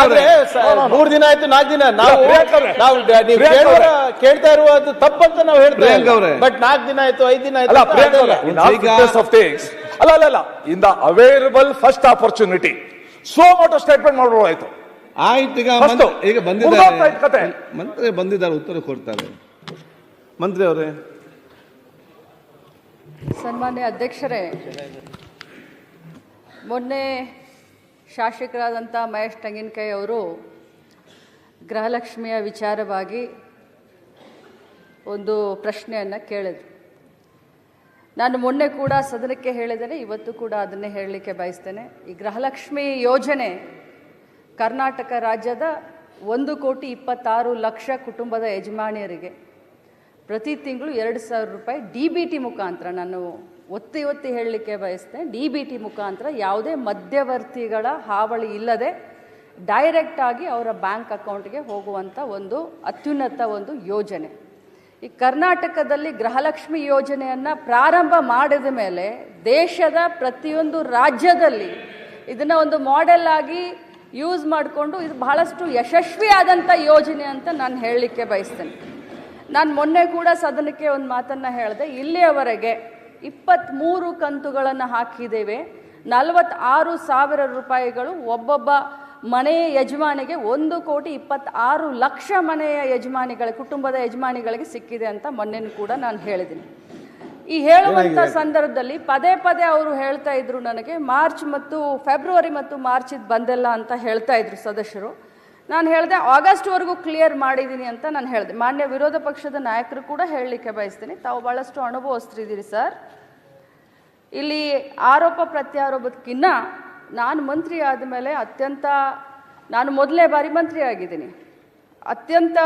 ಆದ್ರೆ. ಮೂರ್ ದಿನ ಆಯ್ತು ನಾಲ್ಕು ದಿನ. ನಾವು ಕೇಳ್ತಾ ಇರುವುದು ತಪ್ಪಂತ ನಾವು ಹೇಳ್ತೇವೆ ಅವ್ರೆ. ಬಟ್ ನಾಲ್ಕು ದಿನ ಆಯ್ತು ಐದು ದಿನ ಆಯ್ತು ಅಲ್ಲ ಅಲ್ಲ ಅಲ್ಲ in the available first opportunity suo motu statement ಮಾಡ್ಬೋದಾಯ್ತು ಆಯ್ತು. ಈಗ ಈಗ ಬಂದಿದ್ದಾರೆ ಮಂತ್ರಿ ಬಂದಿದ್ದಾರೆ ಉತ್ತರ ಕೊಡ್ತಾರೆ. ಮಂತ್ರಿ ಅವರೇ. ಸನ್ಮಾನ್ಯ ಅಧ್ಯಕ್ಷರೇ ಮೊನ್ನೆ ಶಾಸಕರಾದಂಥ ಮಹೇಶ್ ತೆಂಗಿನಕಾಯಿ ಅವರು ಗೃಹಲಕ್ಷ್ಮಿಯ ವಿಚಾರವಾಗಿ ಒಂದು ಪ್ರಶ್ನೆಯನ್ನು ಕೇಳಿದ್ರು. ನಾನು ಮೊನ್ನೆ ಕೂಡ ಸದನಕ್ಕೆ ಹೇಳಿದರೆ ಇವತ್ತು ಕೂಡ ಅದನ್ನೇ ಹೇಳಲಿಕ್ಕೆ ಬಯಸ್ತೇನೆ. ಈ ಗೃಹಲಕ್ಷ್ಮಿ ಯೋಜನೆ ಕರ್ನಾಟಕ ರಾಜ್ಯದ ಒಂದು ಕೋಟಿ ಇಪ್ಪತ್ತಾರು ಲಕ್ಷ ಕುಟುಂಬದ ಯಜಮಾನಿಯರಿಗೆ ಪ್ರತಿ ತಿಂಗಳು ಎರಡು ಸಾವಿರ ರೂಪಾಯಿ ಡಿ ಬಿ ಟಿ ಮುಖಾಂತರ ನಾನು ಒತ್ತಿ ಒತ್ತಿ ಹೇಳಲಿಕ್ಕೆ ಬಯಸ್ತೇನೆ. ಡಿ ಬಿ ಟಿ ಮುಖಾಂತರ ಯಾವುದೇ ಮಧ್ಯವರ್ತಿಗಳ ಹಾವಳಿ ಇಲ್ಲದೆ ಡೈರೆಕ್ಟಾಗಿ ಅವರ ಬ್ಯಾಂಕ್ ಅಕೌಂಟ್ಗೆ ಹೋಗುವಂಥ ಒಂದು ಅತ್ಯುನ್ನತ ಒಂದು ಯೋಜನೆ. ಈ ಕರ್ನಾಟಕದಲ್ಲಿ ಗೃಹಲಕ್ಷ್ಮಿ ಯೋಜನೆಯನ್ನು ಪ್ರಾರಂಭ ಮಾಡಿದ ಮೇಲೆ ದೇಶದ ಪ್ರತಿಯೊಂದು ರಾಜ್ಯದಲ್ಲಿ ಇದನ್ನು ಒಂದು ಮಾಡೆಲ್ ಆಗಿ ಯೂಸ್ ಮಾಡಿಕೊಂಡು ಇದು ಬಹಳಷ್ಟು ಯಶಸ್ವಿಯಾದಂಥ ಯೋಜನೆ ಅಂತ ನಾನು ಹೇಳಲಿಕ್ಕೆ ಬಯಸ್ತೇನೆ. ನಾನು ಮೊನ್ನೆ ಕೂಡ ಸದನಕ್ಕೆ ಒಂದು ಮಾತನ್ನು ಹೇಳಿದೆ, ಇಲ್ಲಿಯವರೆಗೆ ಇಪ್ಪತ್ತ್ಮೂರು ಕಂತುಗಳನ್ನು ಹಾಕಿದ್ದೇವೆ. ನಲವತ್ತಾರು ಸಾವಿರ ರೂಪಾಯಿಗಳು ಒಬ್ಬೊಬ್ಬ ಮನೆಯ ಯಜಮಾನಿಗೆ ಒಂದು ಕೋಟಿ ಇಪ್ಪತ್ತಾರು ಲಕ್ಷ ಮನೆಯ ಯಜಮಾನಿಗಳ ಕುಟುಂಬದ ಯಜಮಾನಿಗಳಿಗೆ ಸಿಕ್ಕಿದೆ ಅಂತ ಮೊನ್ನೆನೂ ಕೂಡ ನಾನು ಹೇಳಿದ್ದೀನಿ. ಈ ಹೇಳುವಂಥ ಸಂದರ್ಭದಲ್ಲಿ ಪದೇ ಪದೇ ಅವರು ಹೇಳ್ತಾ ಇದ್ರು ನನಗೆ ಮಾರ್ಚ್ ಮತ್ತು ಫೆಬ್ರವರಿ ಮತ್ತು ಮಾರ್ಚ್ ಇದು ಬಂದಿಲ್ಲ ಅಂತ ಹೇಳ್ತಾ ಇದ್ರು ಸದಸ್ಯರು. ನಾನು ಹೇಳಿದೆ ಆಗಸ್ಟ್ವರೆಗೂ ಕ್ಲಿಯರ್ ಮಾಡಿದ್ದೀನಿ ಅಂತ ನಾನು ಹೇಳಿದೆ. ಮಾನ್ಯ ವಿರೋಧ ಪಕ್ಷದ ನಾಯಕರು ಕೂಡ ಹೇಳಲಿಕ್ಕೆ ಬಯಸ್ತೀನಿ. ತಾವು ಭಾಳಷ್ಟು ಅನುಭವಿಸ್ತಿದ್ದೀರಿ ಸರ್. ಇಲ್ಲಿ ಆರೋಪ ಪ್ರತ್ಯಾರೋಪಕ್ಕಿನ್ನ ನಾನು ಮಂತ್ರಿ ಆದಮೇಲೆ ಅತ್ಯಂತ, ನಾನು ಮೊದಲನೇ ಬಾರಿ ಮಂತ್ರಿ ಆಗಿದ್ದೀನಿ. ಅತ್ಯಂತ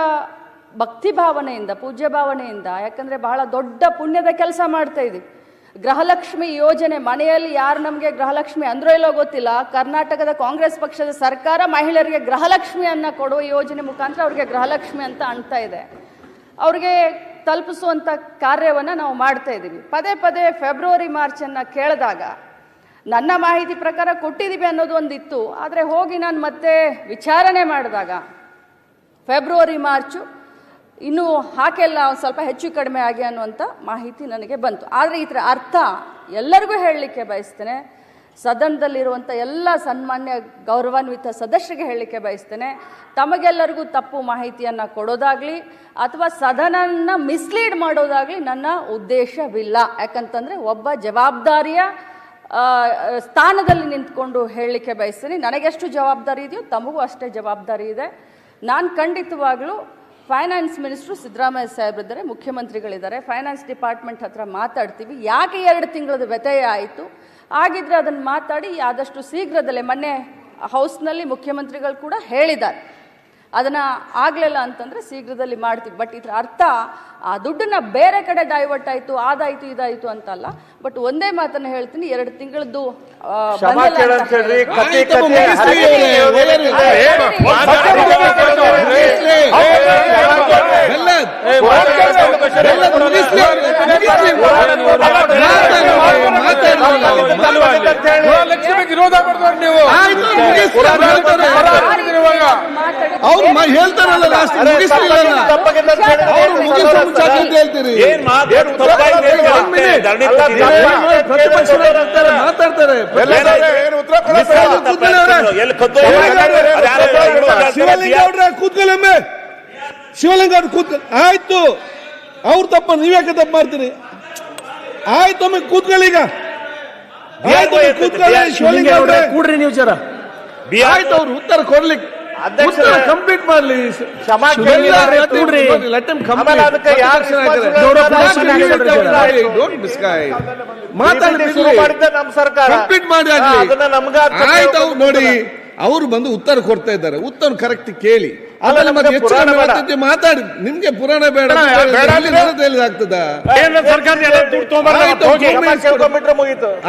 ಭಕ್ತಿ ಭಾವನೆಯಿಂದ, ಪೂಜ್ಯ ಭಾವನೆಯಿಂದ, ಯಾಕಂದರೆ ಬಹಳ ದೊಡ್ಡ ಪುಣ್ಯದ ಕೆಲಸ ಮಾಡ್ತಾ ಇದ್ದೀವಿ. ಗೃಹಲಕ್ಷ್ಮಿ ಯೋಜನೆ, ಮನೆಯಲ್ಲಿ ಯಾರು ನಮಗೆ ಗೃಹಲಕ್ಷ್ಮಿ ಅಂದ್ರೋ ಇಲ್ಲೋ ಗೊತ್ತಿಲ್ಲ, ಕರ್ನಾಟಕದ ಕಾಂಗ್ರೆಸ್ ಪಕ್ಷದ ಸರ್ಕಾರ ಮಹಿಳೆಯರಿಗೆ ಗೃಹಲಕ್ಷ್ಮಿಯನ್ನು ಕೊಡುವ ಯೋಜನೆ ಮುಖಾಂತರ ಅವ್ರಿಗೆ ಗೃಹಲಕ್ಷ್ಮಿ ಅಂತ ಅಣ್ತಾ ಇದೆ. ಅವ್ರಿಗೆ ತಲುಪಿಸುವಂಥ ಕಾರ್ಯವನ್ನು ನಾವು ಮಾಡ್ತಾ ಇದ್ದೀವಿ ಪದೇ ಪದೇ ಫೆಬ್ರವರಿ, ಮಾರ್ಚನ್ನು ಕೇಳಿದಾಗ ನನ್ನ ಮಾಹಿತಿ ಪ್ರಕಾರ ಕೊಟ್ಟಿದ್ದೀವಿ ಅನ್ನೋದು ಒಂದಿತ್ತು. ಆದರೆ ಹೋಗಿ ನಾನು ಮತ್ತೆ ವಿಚಾರಣೆ ಮಾಡಿದಾಗ, ಫೆಬ್ರವರಿ, ಮಾರ್ಚು ಇನ್ನೂ ಹಾಕೆಲ್ಲ ಒಂದು ಸ್ವಲ್ಪ ಹೆಚ್ಚು ಕಡಿಮೆ ಆಗಿ ಅನ್ನುವಂಥ ಮಾಹಿತಿ ನನಗೆ ಬಂತು. ಆದರೆ ಇದರ ಅರ್ಥ ಎಲ್ಲರಿಗೂ ಹೇಳಲಿಕ್ಕೆ ಬಯಸ್ತೇನೆ. ಸದನದಲ್ಲಿರುವಂಥ ಎಲ್ಲ ಸನ್ಮಾನ್ಯ ಗೌರವಾನ್ವಿತ ಸದಸ್ಯರಿಗೆ ಹೇಳಲಿಕ್ಕೆ ಬಯಸ್ತೇನೆ. ತಮಗೆಲ್ಲರಿಗೂ ತಪ್ಪು ಮಾಹಿತಿಯನ್ನು ಕೊಡೋದಾಗಲಿ ಅಥವಾ ಸದನನ್ನ ಮಿಸ್ಲೀಡ್ ಮಾಡೋದಾಗಲಿ ನನ್ನ ಉದ್ದೇಶವಿಲ್ಲ. ಯಾಕಂತಂದರೆ ಒಬ್ಬ ಜವಾಬ್ದಾರಿಯ ಸ್ಥಾನದಲ್ಲಿ ನಿಂತ್ಕೊಂಡು ಹೇಳಲಿಕ್ಕೆ ಬಯಸ್ತೀನಿ. ನನಗೆಷ್ಟು ಜವಾಬ್ದಾರಿ ಇದೆಯೋ ತಮಗೂ ಅಷ್ಟೇ ಜವಾಬ್ದಾರಿ ಇದೆ. ನಾನು ಖಂಡಿತವಾಗ್ಲೂ ಫೈನಾನ್ಸ್ ಮಿನಿಸ್ಟ್ರು ಸಿದ್ದರಾಮಯ್ಯ ಸಾಹೇಬ್ರಿದ್ದಾರೆ ಮುಖ್ಯಮಂತ್ರಿಗಳಿದ್ದಾರೆ. ಫೈನಾನ್ಸ್ ಡಿಪಾರ್ಟ್ಮೆಂಟ್ ಹತ್ರ ಮಾತಾಡ್ತೀವಿ. ಯಾಕೆ ಎರಡು ತಿಂಗಳದ ವ್ಯತ್ಯಯ ಆಯಿತು? ಆಗಿದ್ರೆ ಅದನ್ನು ಮಾತಾಡಿ, ಆದಷ್ಟು ಶೀಘ್ರದಲ್ಲೇ ಮೊನ್ನೆ ಹೌಸ್ನಲ್ಲಿ ಮುಖ್ಯಮಂತ್ರಿಗಳು ಕೂಡ ಹೇಳಿದ್ದಾರೆ. ಅದನ್ನು ಆಗಲಿಲ್ಲ ಅಂತಂದರೆ ಶೀಘ್ರದಲ್ಲಿ ಮಾಡ್ತೀವಿ. ಬಟ್ ಇದರ ಅರ್ಥ ಆ ದುಡ್ಡನ್ನ ಬೇರೆ ಕಡೆ ಡೈವರ್ಟ್ ಆಯಿತು ಇದಾಯ್ತು ಇದಾಯಿತು ಅಂತಲ್ಲ ಬಟ್ ಒಂದೇ ಮಾತನ್ನ ಹೇಳ್ತೀನಿ ಎರಡು ತಿಂಗಳದ್ದು ವಿರೋಧ ನೀವು ಅವ್ರು ಹೇಳ್ತಾರಲ್ಲ ಲಾಸ್ಟ್ ಮುಗಿಸ್ಲಿಲ್ಲ ಅವ್ರು ಮುಗಿಸೋ ಹೇಳ್ತೀರಿ. ಏನ್ ಹೇಳಿ. ಧರಣಿ ಮಾತಾಡ್ತಾರೆ. ಏನು ಉತ್ತರ ಆಯ್ತು ಅವ್ರ. ಎಲ್ಲಿ ಕದ್ದು ಕೂತ್ಕೊಳ್ಳೊಮ್ಮೆ ಶಿವಲಿಂಗೌಡ್ರೆ ಕೂತ್ ಆಯ್ತು. ಅವ್ರು ತಪ್ಪ ನೀವ್ಯಾಕೆ ತಪ್ಪು ಮಾಡ್ತೀರಿ? ಆಯ್ತು ಒಮ್ಮೆ ಕೂತ್ಕೊಳ್ಳಿ ಈಗ. ಆಯ್ತು ಕೂತ್ಕೊಳ್ಳಿ ಶಿವಲಿಂಗ ಅವ್ರೆ ಕೂಡ್ರಿ ನೀವು ಜರ. ಆಯ್ತು ಅವ್ರು ಉತ್ತರ ಕೊಡ್ಲಿಕ್ಕೆ ಕಂಪ್ಲೀಟ್ ಮಾಡಲಿ. ಕಂಪ್ಲೀಟ್ ಮಾಡಿ ಆಯ್ತು ನೋಡಿ. ಅವರು ಬಂದು ಉತ್ತರ ಕೊಡ್ತಾ ಇದ್ದಾರೆ. ಉತ್ತರ ಕರೆಕ್ಟ್ ಕೇಳಿ. ಅಲ್ಲ, ಆಮೇಲೆ ಮತ್ತೆ ನಮ್ಗೆ ಪುರಾಣ ಬೇಡ. ಮಾತಾಡಿ. ನಿಮ್ಗೆ ಪುರಾಣ ಬೇಡ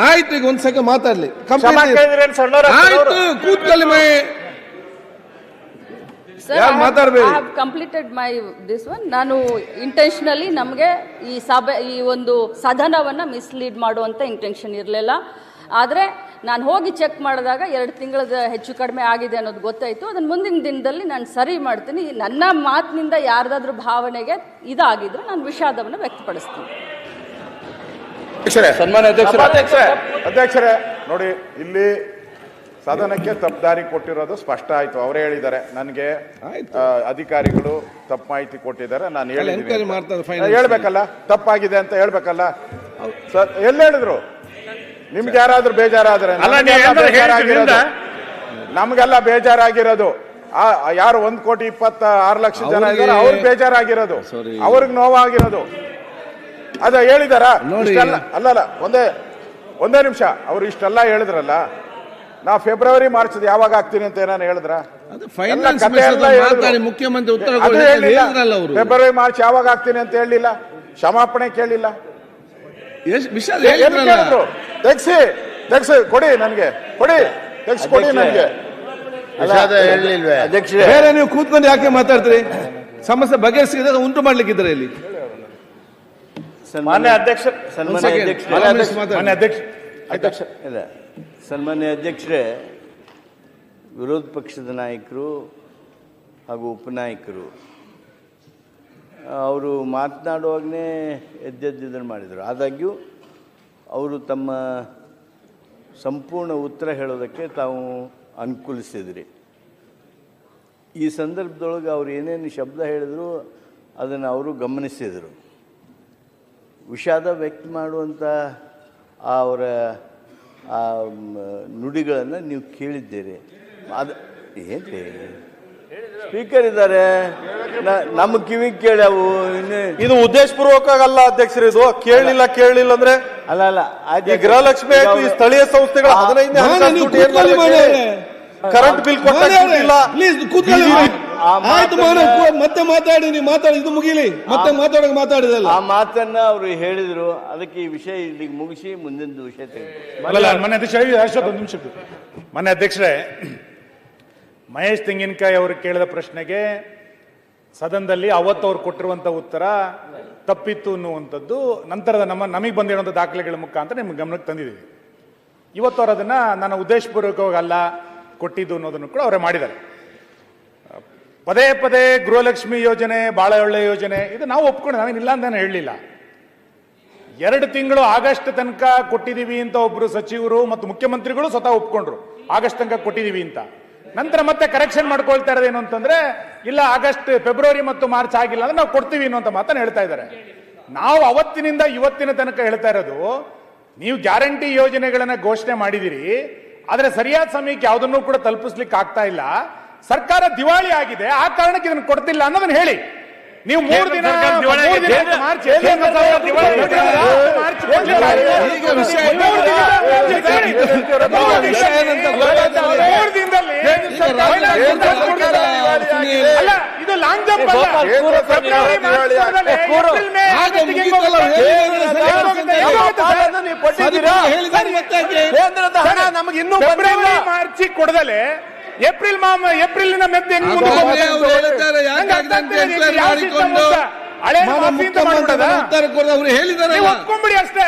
ಆಯ್ತು, ಈಗ ಒಂದ್ಸಕ ಮಾತಾಡ್ಲಿ. ಕೂತ್ಕಲ್ಲಿ ಏನ್ ಆಯ್ತು ಕೂತ್ಕೊಳ್ಳಿ ಮೈ Sir, ಯಾರು I have completed my this one ನಾನು ಇಂಟೆನ್ಷನಲಿ ನಮಗೆ ಈ ಸಭೆ ಈ ಒಂದು ಸದನವನ್ನು ಮಿಸ್ಲೀಡ್ ಮಾಡುವಂಥ ಇಂಟೆನ್ಷನ್ ಇರಲಿಲ್ಲ. ಆದರೆ ನಾನು ಹೋಗಿ ಚೆಕ್ ಮಾಡಿದಾಗ ಎರಡು ತಿಂಗಳದ ಹೆಚ್ಚು ಕಡಿಮೆ ಆಗಿದೆ ಅನ್ನೋದು ಗೊತ್ತಾಯಿತು. ಅದನ್ನು ಮುಂದಿನ ದಿನದಲ್ಲಿ ನಾನು ಸರಿ ಮಾಡ್ತೀನಿ. ನನ್ನ ಮಾತಿನಿಂದ ಯಾರ್ದಾದ್ರೂ ಭಾವನೆಗೆ ಇದಾಗಿದ್ರೆ ನಾನು ವಿಷಾದವನ್ನು ವ್ಯಕ್ತಪಡಿಸ್ತೀನಿ. ಸನ್ಮಾನ್ಯ ಅಧ್ಯಕ್ಷರೇ. ಅಧ್ಯಕ್ಷರೇ ನೋಡಿ ಇಲ್ಲಿ ಸದನಕ್ಕೆ ತಪ್ಪದಾರಿ ಕೊಟ್ಟಿರೋದು ಸ್ಪಷ್ಟ ಆಯ್ತು. ಅವರೇ ಹೇಳಿದ್ದಾರೆ ನನಗೆ ಅಧಿಕಾರಿಗಳು ತಪ್ಪು ಮಾಹಿತಿ ಕೊಟ್ಟಿದ್ದಾರೆ ನಾನು. ಹೇಳ್ಬೇಕಲ್ಲ? ತಪ್ಪಾಗಿದೆ ಅಂತ ಹೇಳ್ಬೇಕಲ್ಲ? ಸರ್ ಎಲ್ಲಿ ಹೇಳಿದ್ರು? ನಿಮ್ಗೆ ಯಾರಾದ್ರೂ ಬೇಜಾರಾದ್ರೆ ನಮ್ಗೆಲ್ಲ ಬೇಜಾರಾಗಿರೋದು. ಯಾರು ಒಂದ್ ಕೋಟಿ ಇಪ್ಪತ್ತ ಆರು ಲಕ್ಷ ಜನ ಅವ್ರಿಗೆ- ಇದ್ದಾರೆ ಅವ್ರಿಗೆ ಬೇಜಾರಾಗಿರೋದು. ಅವ್ರಿಗೆ ನೋವಾಗಿರೋದು. ಅದ ಹೇಳಿದಾರ? ಅಲ್ಲಲ್ಲ ಒಂದೇ ಒಂದೇ ನಿಮಿಷ. ಅವ್ರು ಇಷ್ಟೆಲ್ಲ ಹೇಳಿದ್ರಲ್ಲ ನಾ ಫೆಬ್ರವರಿ ಮಾರ್ಚ್ ಯಾವಾಗ ಆಗ್ತೀನಿ ಅಂತ ಏನಾರು ಹೇಳಿದ್ರ? ಅದು ಫೈನಾನ್ಸ್ ಮಿನಿಸ್ಟರ್ ಮಾತಾಡಿ ಮುಖ್ಯಮಂತ್ರಿ ಉತ್ತರ ಕೊಡಿ ಹೇಳಿದ್ರಲ್ಲ ಅವರು. ಫೆಬ್ರವರಿ ಮಾರ್ಚ್ ಯಾವಾಗ ಆಗ್ತೀನಿ ಅಂತ ಹೇಳಿಲ್ಲ. ಕ್ಷಮಾಪಣೆ ಕೇಳಿಲ್ಲ. ತೆಗ್ಸಿ ತೆಗ್ಸಿ ಕೊಡಿ ನನ್ಗೆ. ಕೊಡಿ ತೆಗ್ಸಿ ಕೊಡಿ ನನ್ಗೆ. ಅಧ್ಯಕ್ಷರೇ. ಬೇರೆ ನೀವು ಕೂತ್ಕೊಂಡು ಯಾಕೆ ಮಾತಾಡ್ತೀರಿ? ಸಮಸ್ಯೆ ಬಗೆಹರಿಸಿದ ಉಂಟು ಮಾಡ್ಲಿಕ್ಕಿದ್ರೆ ಇಲ್ಲಿ. ಮಾನ್ಯ ಅಧ್ಯಕ್ಷ ಮಾನ್ಯ ಮಾನ್ಯ ಅಧ್ಯಕ್ಷ ಅಧ್ಯಕ್ಷ ಇಲ್ಲ. ಸನ್ಮಾನ್ಯ ಅಧ್ಯಕ್ಷರೇ, ವಿರೋಧ ಪಕ್ಷದ ನಾಯಕರು ಹಾಗೂ ಉಪನಾಯಕರು ಅವರು ಮಾತನಾಡುವಾಗಲೇ ಎದ್ದೆದ್ದಿದ್ದನ್ನು ಮಾಡಿದರು. ಆದಾಗ್ಯೂ, ಅವರು ತಮ್ಮ ಸಂಪೂರ್ಣ ಉತ್ತರ ಹೇಳೋದಕ್ಕೆ ತಾವು ಅನುಕೂಲಿಸಿದ್ರಿ. ಈ ಸಂದರ್ಭದೊಳಗೆ ಅವ್ರು ಏನೇನು ಶಬ್ದ ಹೇಳಿದ್ರು, ಅದನ್ನು ಅವರು ಗಮನಿಸಿದರು. ವಿಷಾದ ವ್ಯಕ್ತ ಮಾಡುವಂಥ ಅವರ ಆ ನುಡಿಗಳನ್ನು ನೀವು ಕೇಳಿದ್ದೀರಿ. ಅದು ಏನ್ರಿ? ಸ್ಪೀಕರ್ ಇದ್ದಾರೆ. ನಮ್ಮ ಕಿವಿ ಕೇಳ್ಯಾವು ಇನ್ನೇ ಇದು ಉದ್ದೇಶಪೂರ್ವಕ ಅಲ್ಲ ಅಧ್ಯಕ್ಷರು ಇದು ಕೇಳಲಿಲ್ಲ ಕೇಳಲಿಲ್ಲ ಅಂದ್ರೆ ಅಲ್ಲ ಅಲ್ಲ ಈ ಗೃಹಲಕ್ಷ್ಮಿ ಆಯ್ತು. ಈ ಸ್ಥಳೀಯ ಸಂಸ್ಥೆಗಳ ಹದಿನೈದನೇ ಕರೆಂಟ್ ಬಿಲ್ ಕೊಟ್ಟಿಲ್ಲ ಏನ್ ಆಯ್ತು ಮತ್ತೆ ಮಾತಾಡಿ ನೀವು ಮಾತಾಡಿ ಇದು ಮುಗಿಲಿ. ಮತ್ತೆ ಮಾತಾಡಕ್ ಮಾತಾಡಿದಲ್ಲ ಆ ಮಾತನ್ನ ಅವರು ಹೇಳಿದ್ರು. ಅದಕ್ಕೆ ಈ ವಿಷಯ ಇಲ್ಲಿಗೆ ಮುಗಿಸಿ ಮುಂದಿನ ವಿಷಯ ತೆಗೆದು ಮನೆ ಅಧ್ಯಕ್ಷ ಒಂದು ನಿಮಿಷ ಮನೆ ಅಧ್ಯಕ್ಷರೇ ಮಹೇಶ್ ತೆಂಗಿನಕಾಯಿ ಅವರು ಕೇಳಿದ ಪ್ರಶ್ನೆಗೆ ಸದನದಲ್ಲಿ ಅವತ್ತು ಅವ್ರು ಕೊಟ್ಟಿರುವಂತ ಉತ್ತರ ತಪ್ಪಿತ್ತು ಅನ್ನುವಂಥದ್ದು ನಂತರದ ನಮ್ಮ ನಮಗೆ ಬಂದಿರುವಂಥ ದಾಖಲೆಗಳ ಮುಖಾಂತರ ನಿಮ್ಗೆ ಗಮನಕ್ಕೆ ತಂದಿದ್ದೀವಿ. ಇವತ್ತು ಅವ್ರು ಅದನ್ನ ನನ್ನ ಉದ್ದೇಶಪೂರ್ವಕವಾಗಿ ಅಲ್ಲ ಕೊಟ್ಟಿದ್ದು ಅನ್ನೋದನ್ನು ಕೂಡ ಅವರೇ ಮಾಡಿದ್ದಾರೆ. ಪದೇ ಪದೇ ಗೃಹಲಕ್ಷ್ಮಿ ಯೋಜನೆ ಬಾಳೆ ಒಳ್ಳೆ ಯೋಜನೆ, ಇದು ನಾವು ಒಪ್ಕೊಂಡು ನಾವೇನಿಲ್ಲ ಅಂತ ನಾನು ಹೇಳಲಿಲ್ಲ. ಎರಡು ತಿಂಗಳು ಆಗಸ್ಟ್ ತನಕ ಕೊಟ್ಟಿದ್ದೀವಿ ಅಂತ ಒಬ್ರು ಸಚಿವರು ಮತ್ತು ಮುಖ್ಯಮಂತ್ರಿಗಳು ಸ್ವತಃ ಒಪ್ಕೊಂಡ್ರು, ಆಗಸ್ಟ್ ತನಕ ಕೊಟ್ಟಿದ್ದೀವಿ ಅಂತ. ನಂತರ ಮತ್ತೆ ಕರೆಕ್ಷನ್ ಮಾಡ್ಕೊಳ್ತಾ ಇರೋದೇನು ಅಂತಂದ್ರೆ, ಇಲ್ಲ ಆಗಸ್ಟ್, ಫೆಬ್ರವರಿ ಮತ್ತು ಮಾರ್ಚ್ ಆಗಿಲ್ಲ ಅಂದ್ರೆ ನಾವು ಕೊಡ್ತೀವಿ ಅನ್ನೋ ಮಾತನ್ನು ಹೇಳ್ತಾ ಇದ್ದಾರೆ. ನಾವು ಅವತ್ತಿನಿಂದ ಇವತ್ತಿನ ತನಕ ಹೇಳ್ತಾ ಇರೋದು, ನೀವು ಗ್ಯಾರಂಟಿ ಯೋಜನೆಗಳನ್ನ ಘೋಷಣೆ ಮಾಡಿದಿರಿ, ಆದ್ರೆ ಸರಿಯಾದ ಸಮಯಕ್ಕೆ ಯಾವುದನ್ನು ಕೂಡ ತಲುಪಿಸ್ಲಿಕ್ಕೆ ಆಗ್ತಾ ಇಲ್ಲ. ಸರ್ಕಾರ ದಿವಾಳಿ ಆಗಿದೆ ಆ ಕಾರಣಕ್ಕೆ ಇದನ್ನು ಕೊಡ್ತಿಲ್ಲ ಅನ್ನೋದನ್ನ ಹೇಳಿ ನೀವು ಮೂರು ದಿನ. ಮಾರ್ಚ್ ಅಲ್ಲ ಇದು ಲಾಂಗ್ ಜಂಪ್. ಕೇಂದ್ರದ ಹಣ ನಮಗೆ ಇನ್ನೂ ಮಾರ್ಚ್ ಕೊಡದಲೆ ಏಪ್ರಿಲ್ ಮಾಮ ಏಪ್ರಿಲ್ ಮೆದ್ದು ಹೆಂಗ್ ಮುಂದೆ? ಹಳೆ ಮಾನ್ಯ ಮಾಫಿ ಅಂತ ಮಾಡ್ಬಿಡೋದಾ? ಮುಖ್ಯಮಂತ್ರಿ ಉತ್ತರ ಅವ್ರು ಹೇಳಿದ್ದಾರೆ ಒಪ್ಕೊಂಡ್ಬಿಡಿ ಅಷ್ಟೇ.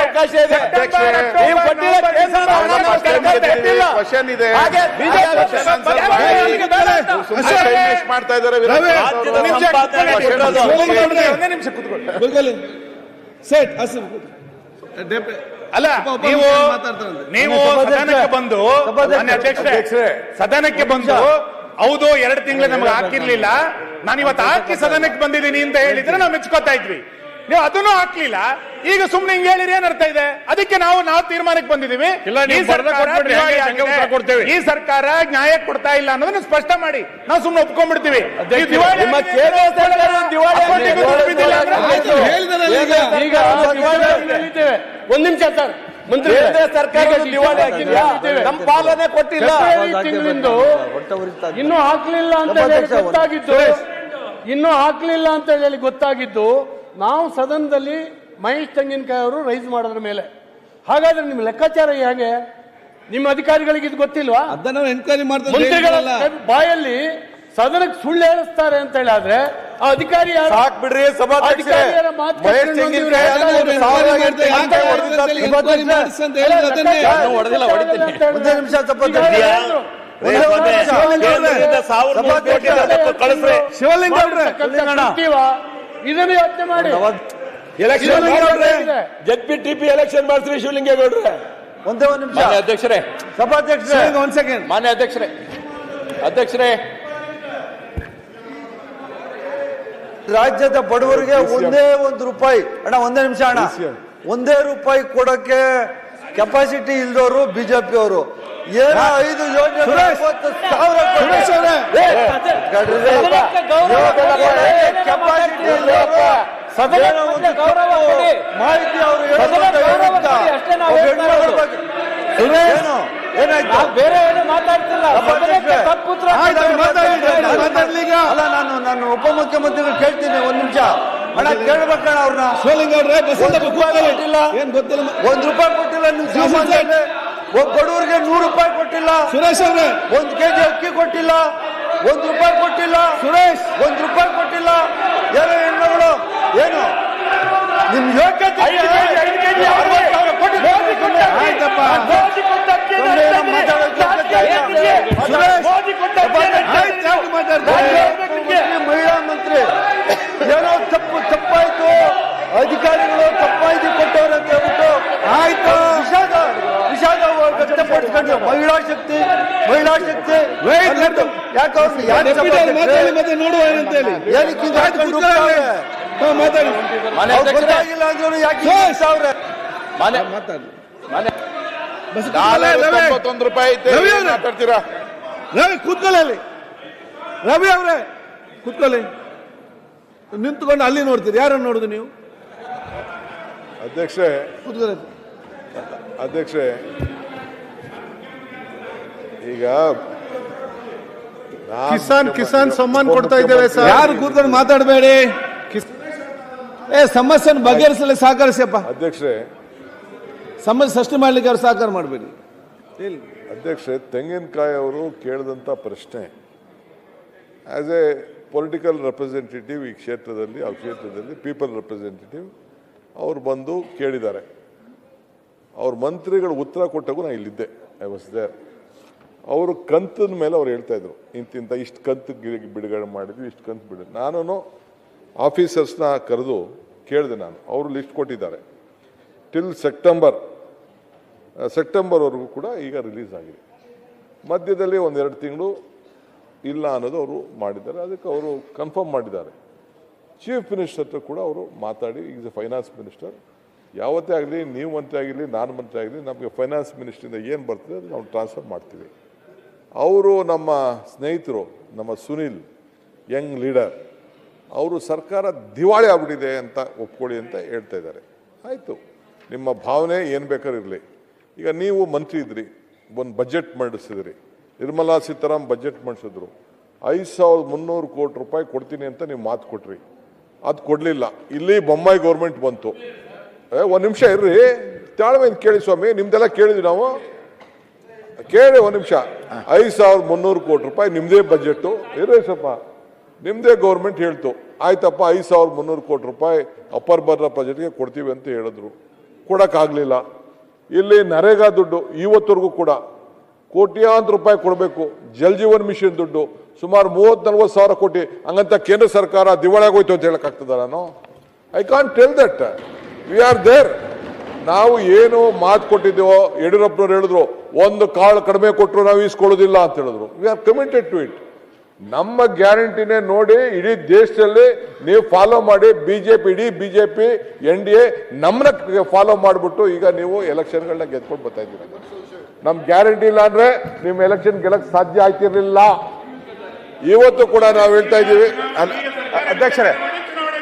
ಅವಕಾಶ ಇದೆ. ಕ್ವಶನ್ ಮಾಡ್ತಾ ಇದ್ದಾರೆ ನಿಮಿಷ ಕೂತ್ಕೊಳ್ಳಿ. ಸೆಟ್ ಹಸು. ಡೆಪ್- ಅಲ್ಲ ನೀವು ನೀವು ಸದನಕ್ಕೆ ಬಂದು ಅಧ್ಯಕ್ಷರೇ ಸದನಕ್ಕೆ ಬಂದು ಹೌದು ಎರಡು ತಿಂಗಳು ನಮ್ಗೆ ಹಾಕಿರ್ಲಿಲ್ಲ. ನಾನು ಇವತ್ತು ಹಾಕಿ ಸದನಕ್ಕೆ ಬಂದಿದ್ದೀನಿ ಅಂತ ಹೇಳಿದ್ರೆ ನಾವು ಮೆಚ್ಕೋತಾ ಇದ್ವಿ. ನೀವು ಅದನ್ನು ಹಾಕ್ಲಿಲ್ಲ. ಈಗ ಸುಮ್ನೆ ಹಿಂಗ್ ಹೇಳಿರಿ ಏನ್ ಅರ್ಥ ಇದೆ? ಅದಕ್ಕೆ ನಾವು ನಾವು ತೀರ್ಮಾನಕ್ಕೆ ಬಂದಿದೀವಿ ಇಲ್ಲ, ಈ ಸರ್ಕಾರ ಕೊಟ್ಬಿಡಿ, ದಿವಾಳಿ ಹಂಗೆ ಕೊಡ್ತೇವೆ. ಈ ಸರ್ಕಾರ ನ್ಯಾಯ ಕೊಡ್ತಾ ಇಲ್ಲ ಅನ್ನೋದನ್ನ ಸ್ಪಷ್ಟ ಮಾಡಿ. ನಾವು ಸುಮ್ನೆ ಒಪ್ಕೊಂಡ್ಬಿಡ್ತೀವಿ. ಒಂದ್ ನಿಮಿಷ ಸರ್. ಮಂತ್ರಿ ಸರ್ಕಾರ ನಮ್ಮ ಪಾಲನೆ ಕೊಟ್ಟಿಲ್ಲ. ಇನ್ನು ಇನ್ನೂ ಹಾಕ್ಲಿಲ್ಲ ಅಂತ ಹೇಳಿ ಗೊತ್ತಾಗಿದ್ದು ಇನ್ನು ಹಾಕ್ಲಿಲ್ಲ ಅಂತ ಹೇಳಿ ಗೊತ್ತಾಗಿದ್ದು ನಾವು ಸದನದಲ್ಲಿ ಮಹೇಶ್ ತೆಂಗಿನಕಾಯಿ ಅವರು ರೈಸ್ ಮಾಡೋದ್ರ ಮೇಲೆ. ಹಾಗಾದ್ರೆ ನಿಮ್ಮ ಲೆಕ್ಕಾಚಾರ ಹೇಗೆ? ನಿಮ್ಮ ಅಧಿಕಾರಿಗಳಿಗೆ ಇದು ಗೊತ್ತಿಲ್ವಾ? ಅದನ್ನ ನಾವು ಎನ್ಕ್ವೈರಿ ಮಾಡ್ತಾರೆ ಮಂತ್ರಿಗಳ ಬಾಯಲ್ಲಿ ಸದನಕ್ಕೆ ಸುಳ್ಳು ಹೇಳಿಸ್ತಾರೆ ಅಂತ ಹೇಳಿ ಆದ್ರೆ ಆ ಅಧಿಕಾರಿ ಯಾರು? ಸಾಕ್ ಬಿಡ್ರಿ ಹೇಳಿದ್ರು ಕಳಿಸ್ರಿ. ಶಿವಲಿಂಗ? ಇದನ್ನು ಯೋಚನೆ ಮಾಡಿ. Election Z P J P T P election ಮಾಡ್ತೀರಿ ಶಿವಲಿಂಗೇಗೌಡ್ರೆ. ಒಂದೇ ಒಂದು ನಿಮಿಷ. ಅಧ್ಯಕ್ಷರೇ. ಸಭಾಧ್ಯಕ್ಷರೇ. ಶಿವಲಿಂಗ ಒಂದ್ ಸೆಕೆಂಡ್ ಮಾನ್ಯ ಅಧ್ಯಕ್ಷರೇ. ಅಧ್ಯಕ್ಷರೇ. ರಾಜ್ಯದ ಬಡವರಿಗೆ ಒಂದೇ ಒಂದು ರೂಪಾಯಿ. ಅಣ್ಣ ಒಂದೇ ನಿಮಿಷ ಅಣ್ಣ. ಒಂದೇ ರೂಪಾಯಿ ಕೊಡಕ್ಕೆ ಕೆಪಾಸಿಟಿ ಇಲ್ದವರು ಬಿಜೆಪಿ ಅವರು. ಏನೋ ಐದು ಯೋಜನೆ ಕೆಪಾಸಿಟಿ ಮಾಹಿತಿ ಅವರು ಏನು ಏನಾಯ್ತು? ಬೇರೆ ಏನು ಮಾತಾಡ್ತಿಲ್ಲ. ಅಲ್ಲ ನಾನು ನಾನು ಉಪಮುಖ್ಯಮಂತ್ರಿಗಳು ಕೇಳ್ತೀನಿ ಒಂದ್ ನಿಮಿಷ. ಅಣ್ಣ ಕೇಳ್ಬೇಕಣ್ಣ ಅವ್ರನ್ನ. ಶಿವಲಿಂಗ ಅವ್ರೆ ಕೊಟ್ಟಿಲ್ಲ. ಏನ್ ಗೊತ್ತಿಲ್ಲ ಒಂದ್ ರೂಪಾಯಿ ಕೊಟ್ಟಿಲ್ಲ ನಿಮ್ ಸಾಮಾನ್ಯರಿಗೆ. ಒಬ್ಬ ಬಡವರಿಗೆ ನೂರು ರೂಪಾಯಿ ಕೊಟ್ಟಿಲ್ಲ. ಸುರೇಶ್ ಅವ್ರೆ. ಒಂದ್ ಕೆಜಿ ಅಕ್ಕಿ ಕೊಟ್ಟಿಲ್ಲ. ಒಂದ್ ರೂಪಾಯಿ ಕೊಟ್ಟಿಲ್ಲ. ಸುರೇಶ್. ಒಂದ್ ರೂಪಾಯಿ ಕೊಟ್ಟಿಲ್ಲ. ಏನೋ ಹೆಣ್ಣುಗಳು ಏನು? ನಿಮ್ ಯೋಗ್ಯತೆ ಅರವತ್ತು ಸಾವಿರ ಕೋಟಿ ಕೊಟ್ಟಿಲ್ಲ. ಆಯ್ತಪ್ಪ ಸುಮ್ನೆ ಏನೋ ಮಾತಾಡೋದು ಯೋಗ್ಯತೆ ಇಲ್ಲ. ಸುರೇಶ್ ಸಭಾಧ್ಯಕ್ಷ. ಆಯ್ತು, ಯಾಕೆ ಮಾತಾಡ್ತಾರೆ ಮುಖ್ಯಮಂತ್ರಿ, ಮಹಿಳಾ ಮಂತ್ರಿ ಏನೋ ತಪ್ಪು ತಪ್ಪಾಯ್ತು ಅಧಿಕಾರಿಗಳು ತಪ್ಪಾಯ್ತು ಕೊಟ್ಟವ್ರು ಅಂತ ಹೇಳ್ಬಿಟ್ಟು ಆಯ್ತು. ವಿಷಾದ ವಿಷಾದ ವ್ಯಕ್ತಪಡಿಸ್ಕೊಂಡು ಮಹಿಳಾ ಶಕ್ತಿ ಮಹಿಳಾ ಶಕ್ತಿ Wait, let ಅನ್ನೋದು them- ಯಾಕೆ ಅವ್ರನ್ನ ಯಾಕೆ ಮಾತಾಡಿ? ಮತ್ತೆ ನೋಡುವ ಏನಂತೇಳಿ ಏನಕ್ಕೆ ಇದು ಆಯ್ತು, ಹಾಕೊಂಡು ಕೂತ್ಕೊಳ್ಳಿ. ಹೋಗ್ತಾವ್ರೆ? ಹಾ, ಮಾತಾಡಿ. ಅಧ್ಯಕ್ಷರೇ. ಗೊತ್ತಾಗಿಲ್ಲ ಅಂದ್ರು ಯಾಕೆ. ಸಾವಿರ ಮಾನ್ಯ ಮಾತಾಡಿ. ರವಿ. ತೊಂಬತ್ತೊಂದು ರೂಪಾಯಿ ಐತೆ ಅವ್ರೆ. ಮಾತಾಡ್ತೀರಾ? ರವಿ ಕೂತ್ಕೊಳ್ಳಿ ರವಿ ಅವ್ರೆ ಕೂತ್ಕೊಳ್ಳಿ. ನಿಂತ್ಕೊಂಡು ಅಲ್ಲಿ ನೋಡ್ತೀರಿ. ಯಾರನ್ನು ನೋಡುದು ನೀವು? ಅಧ್ಯಕ್ಷೆ ಕೂತ್ಕೊಳ್ಳಿ. ಅಧ್ಯಕ್ಷೆ ಈಗ ಕಿಸಾನ್ ಕಿಸಾನ್ ಸಮ್ಮಾನ್ ಕೊಡ್ತಾ ಇದ್ದೇವೆ ಸರ್. ಯಾರು ಕೂತ್ಕೊಂಡು ಮಾತಾಡಬೇಡಿ? ಏ ಸಮಸ್ಯೆನ ಬಗೆಹರಿಸಲಿ ಸಹಕರಿಸಪ್ಪ ಅಧ್ಯಕ್ಷರೇ. ಸಮಸ್ಯೆ ಸೃಷ್ಟಿ ಮಾಡ್ಲಿಕ್ಕೆ ಅವ್ರು ಸಹಕಾರ ಮಾಡಬೇಡಿ. ಅಧ್ಯಕ್ಷರೇ ತೆಂಗಿನಕಾಯಿ ಅವರು ಕೇಳಿದಂಥ ಪ್ರಶ್ನೆ. ಆ್ಯಸ್ ಎ ಪೊಲಿಟಿಕಲ್ ರೆಪ್ರೆಸೆಂಟೇಟಿವ್ ಈ ಕ್ಷೇತ್ರದಲ್ಲಿ ಆ ಕ್ಷೇತ್ರದಲ್ಲಿ ಪೀಪಲ್ ರೆಪ್ರೆಸೆಂಟೇಟಿವ್ ಅವ್ರು ಬಂದು ಕೇಳಿದ್ದಾರೆ. ಅವ್ರ ಮಂತ್ರಿಗಳು ಉತ್ತರ ಕೊಟ್ಟಾಗೂ ನಾನು ಇಲ್ಲಿದ್ದೆ. ಐ ವಾಸ್ ದೇರ್ ಅವರು ಕಂತಿನ ಮೇಲೆ ಅವ್ರು ಹೇಳ್ತಾ ಇದ್ರು, ಇಂತಿಂತ ಇಷ್ಟು ಕಂತು ಬಿಡುಗಡೆ ಮಾಡಿದ್ವಿ, ಇಷ್ಟು ಕಂತು ಬಿಡು ನಾನು ಆಫೀಸರ್ಸ್ನ ಕರೆದು ಕೇಳಿದೆ ನಾನು, ಅವರು ಲಿಸ್ಟ್ ಕೊಟ್ಟಿದ್ದಾರೆ. ಟಿಲ್ ಸೆಪ್ಟೆಂಬರ್ ಸೆಪ್ಟೆಂಬರ್ವರೆಗೂ ಕೂಡ ಈಗ ರಿಲೀಸ್ ಆಗಿದೆ. ಮಧ್ಯದಲ್ಲಿ ಒಂದೆರಡು ತಿಂಗಳು ಇಲ್ಲ ಅನ್ನೋದು ಅವರು ಮಾಡಿದ್ದಾರೆ, ಅದಕ್ಕೆ ಅವರು ಕನ್ಫರ್ಮ್ ಮಾಡಿದ್ದಾರೆ. ಚೀಫ್ ಮಿನಿಸ್ಟರ್ ಹತ್ರ ಕೂಡ ಅವರು ಮಾತಾಡಿ ಈಸ್ ಎ ಫೈನಾನ್ಸ್ ಮಿನಿಸ್ಟರ್ ಯಾವತ್ತೇ ಆಗಲಿ ನೀವು ಮಂತ್ರಿ ಆಗಿರಲಿ ನಾನು ಮಂತ್ರಿ ಆಗಲಿ, ನಮಗೆ ಫೈನಾನ್ಸ್ ಮಿನಿಸ್ಟ್ರಿಂದ ಏನು ಬರ್ತದೆ ಅದು ನಾವು ಟ್ರಾನ್ಸ್ಫರ್ ಮಾಡ್ತೀವಿ. ಅವರು ನಮ್ಮ ಸ್ನೇಹಿತರು, ನಮ್ಮ ಸುನಿಲ್, ಯಂಗ್ ಲೀಡರ್, ಅವರು ಸರ್ಕಾರ ದಿವಾಳಿ ಆಗ್ಬಿಟ್ಟಿದೆ ಅಂತ ಒಪ್ಕೊಳ್ಳಿ ಅಂತ ಹೇಳ್ತಾ ಇದ್ದಾರೆ. ಆಯಿತು. ನಿಮ್ಮ ಭಾವನೆ ಏನು ಬೇಕಾದ್ರೂ ಇರಲಿ. ಈಗ ನೀವು ಮಂತ್ರಿ ಇದ್ರಿ ಒಂದು ಬಜೆಟ್ ಮಂಡಿಸಿದ್ರಿ. ನಿರ್ಮಲಾ ಸೀತಾರಾಮ್ ಬಜೆಟ್ ಮಂಡಿಸಿದ್ರು. ಐದು ಸಾವಿರದ ಮುನ್ನೂರು ಕೋಟಿ ರೂಪಾಯಿ ಕೊಡ್ತೀನಿ ಅಂತ ನೀವು ಮಾತು ಕೊಟ್ರಿ. ಅದು ಕೊಡಲಿಲ್ಲ. ಇಲ್ಲಿ ಬೊಮ್ಮಾಯಿ ಗೌರ್ಮೆಂಟ್ ಬಂತು. ಏ, ಒಂದು ನಿಮಿಷ ಇರ್ರಿ. ತಾಳ್ಮೆಯಿಂದ ಕೇಳಿ ಸ್ವಾಮಿ, ನಿಮ್ದೆಲ್ಲ ಕೇಳಿದ್ವಿ ನಾವು. ಕೇಳಿ ಒಂದು ನಿಮಿಷ. ಐದು ಸಾವಿರದ ಮುನ್ನೂರು ಕೋಟಿ ರೂಪಾಯಿ ನಿಮ್ಮದೇ ಬಜೆಟ್ ಸ್ವಲ್ಪ ನಿಮ್ಮದೇ ಗೌರ್ಮೆಂಟ್ ಹೇಳ್ತು. ಆಯ್ತಪ್ಪ, ಐದು ಸಾವಿರದ ಮುನ್ನೂರು ಕೋಟಿ ರೂಪಾಯಿ ಅಪ್ಪರ್ ಬರ್ರ ಬಜೆಟ್ಗೆ ಕೊಡ್ತೀವಿ ಅಂತ ಹೇಳಿದ್ರು. ಕೊಡೋಕ್ಕಾಗಲಿಲ್ಲ ಇಲ್ಲಿ ನರೇಗಾ ದುಡ್ಡು ಇವತ್ತರೆಗೂ ಕೂಡ ಕೋಟ್ಯಾಂತರ ರೂಪಾಯಿ ಕೊಡಬೇಕು. ಜಲ್ ಜೀವನ್ ಮಿಷನ್ ದುಡ್ಡು, ಸುಮಾರು ಮೂವತ್ತು ನಲ್ವತ್ತು ಸಾವಿರ ಕೋಟಿ. ಹಂಗಂತ ಕೇಂದ್ರ ಸರ್ಕಾರ ದಿವಾಳಿ ಆಗೋಯ್ತು ಅಂತ ಹೇಳಕ್ಕಾಗ್ತದ ನಾನು I can't tell that we are there ನಾವು ಏನು ಮಾತು ಕೊಟ್ಟಿದ್ದೇವೋ ಯಡಿಯೂರಪ್ಪನವ್ರು ಹೇಳಿದ್ರು, ಒಂದು ಕಾಳು ಕಡಿಮೆ ಕೊಟ್ಟರು ನಾವು ಈಸ್ಕೊಳ್ಳೋದಿಲ್ಲ ಅಂತ ಹೇಳಿದ್ರು. We are committed to it ನಮ್ಮ ಗ್ಯಾರಂಟಿನೇ ನೋಡಿ ಇಡೀ ದೇಶದಲ್ಲಿ ನೀವು ಫಾಲೋ ಮಾಡಿ ಬಿ ಜೆ ಪಿ ಇಡೀ B J P N D A ನಮ್ಮನ್ನ ಫಾಲೋ ಮಾಡಿಬಿಟ್ಟು ಈಗ ನೀವು ಎಲೆಕ್ಷನ್ಗಳನ್ನ ಗೆದ್ಕೊಂಡು ಬರ್ತಾ ಇದ್ದೀರ. ನಮ್ಮ ಗ್ಯಾರಂಟಿ ಇಲ್ಲ ಅಂದರೆ ನಿಮ್ಮ ಎಲೆಕ್ಷನ್ ಗೆಲ್ಲಕ್ಕೆ ಸಾಧ್ಯ ಆಗ್ತಿರಲಿಲ್ಲ. ಇವತ್ತು ಕೂಡ ನಾವು ಹೇಳ್ತಾ ಇದ್ದೀವಿ. ಅನ್-